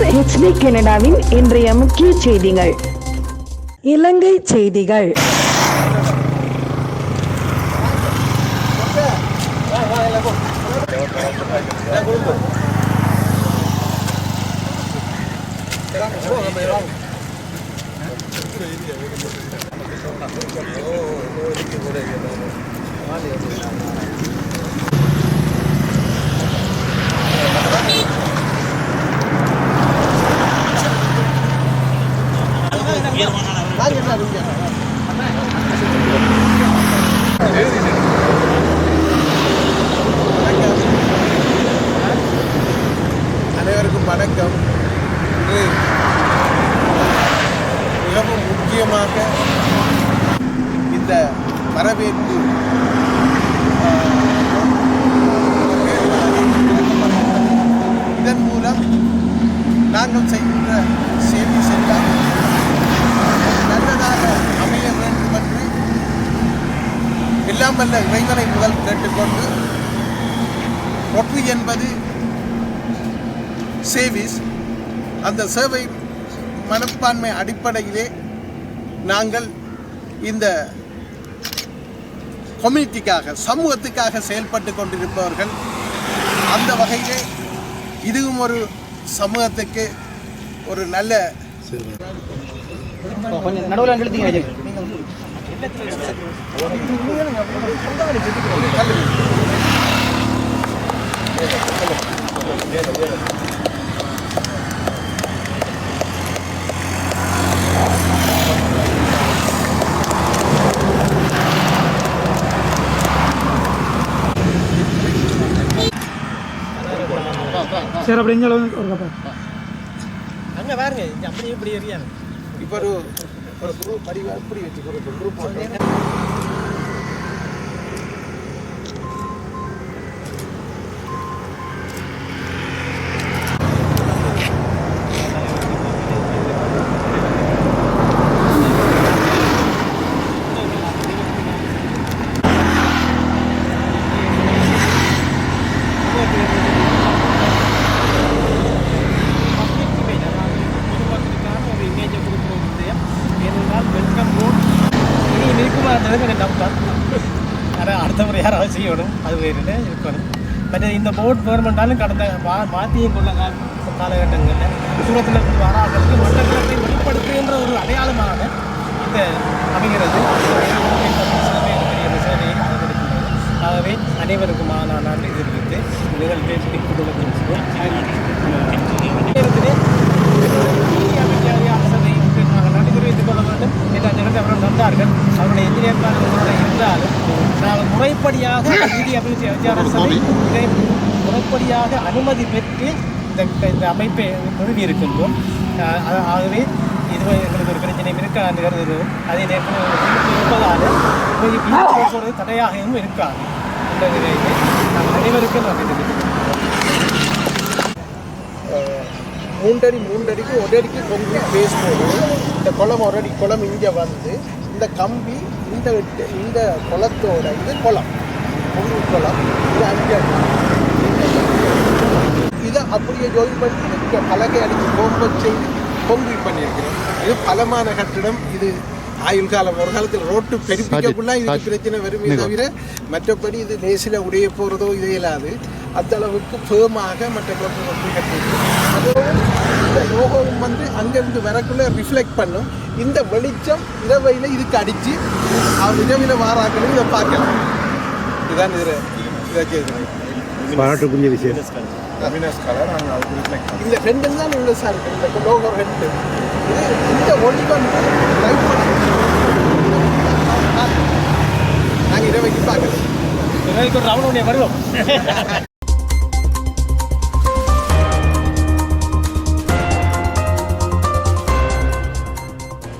உங்கள் ஹெச்டி கனடாவின் இன்றைய முக்கிய செய்திகள். இலங்கை செய்திகள். அனைவருக்கும் வணக்கம். இன்று மிகவும் முக்கியமாக இந்த வரவேற்பு இதன் மூலம் நாங்கள் செய்கின்ற சேவை எல்லாம் எல்லாம் வல்ல இறைவனை முதல் கேட்டுக்கொண்டு ஒற்று என்பது சேவிஸ் அந்த சேவை மனப்பான்மை அடிப்படையிலே நாங்கள் இந்த கம்யூனிட்டிக்காக சமூகத்துக்காக செயல்பட்டு கொண்டிருப்பவர்கள் அந்த வகையிலே இதுவும் ஒரு சமூகத்துக்கு ஒரு நல்ல கொஞ்சம் நடுவில். சரி அப்படி இங்கே ஒரு கப்பா அங்க பாருங்க அப்படி இப்படி எரியாது இப்போ ஒரு ஒரு குரூப் பரிவார் இப்படி வச்சுக்கிறோம் குரூப் ஒரு இனி இருக்குமான்றது எனக்கு ஆனால் அடுத்த முறை யாராவது செய்யணும் அது வேறு இருக்கணும் பட் இந்த போர்ட் கவர்மெண்டாலும் கடந்த மா மாற்றியும் கொள்ள கால காலகட்டங்களில் சூரத்தில் இருந்து வராதற்கு மட்டக்களத்தை வெளிப்படுத்துகின்ற ஒரு அடையாளமாக இந்த அமைகிறது ஆகவே அனைவருக்குமான நன்றி தெரிவித்து நிகழ்வு குடும்பத்தின் நேரத்திலே முறைப்படியாக நிதி அபிவிருத்தி அதிகாரசபை இதை முறைப்படியாக அனுமதி பெற்று இந்த இந்த அமைப்பை நிறுவி இருக்கின்றோம். ஆகவே இது எங்களுக்கு ஒரு பிரச்சனை இருக்காது கருதுகிறோம். அதே நேரத்தில் இருப்பதால் சொல்வது தடையாகவும் இருக்காது இந்த நிலையிலே நாங்கள் அனைவருக்கும் மூன்றடி மூன்றடிக்கு ஒரு அடிக்கு கொங்கு பேஸ் போது இந்த குளம் ஒரு அடி குளம் இங்கே வந்து. இந்த கம்பி இந்த இந்த குளத்தோட இது குளம் கொங்கு குளம் இது அஞ்சு இதை அப்படியே ஜாயின் பண்ணி பலகை அடித்து கோம்பல் செய்து கொங்கு பண்ணியிருக்கிறோம். இது பலமான கட்டிடம். இது ஆயுள் காலம் ஒரு காலத்தில் ரோட்டு பெருப்பிக்கக்குள்ள இது பிரச்சனை வருமே தவிர மற்றபடி இது லேசில் உடைய போகிறதோ இது இல்லாது அந்த அளவுக்கு ஃபேமாக மற்ற குளத்தை கொண்டு கட்டியிருக்கு அதோடு லோகோவும் வந்து அங்கேருந்து வரக்குள்ள ரிஃப்ளெக்ட் பண்ணும். இந்த வெளிச்சம் இரவையில் இதுக்கு அடித்து அவர் இரவில் வாராக்களும் இதை பார்க்கலாம். இதுதான் இதில் இதை செய்திருக்கேன் பாராட்டுக்குரிய விஷயம். இந்த ரெண்டும் தான் உள்ள சார் இந்த லோகோ ரெண்டு இது இந்த ஒளி வந்து பண்ணி நாங்கள் இரவைக்கு பார்க்கலாம். ஒரு ரவுண்ட் வருவோம்.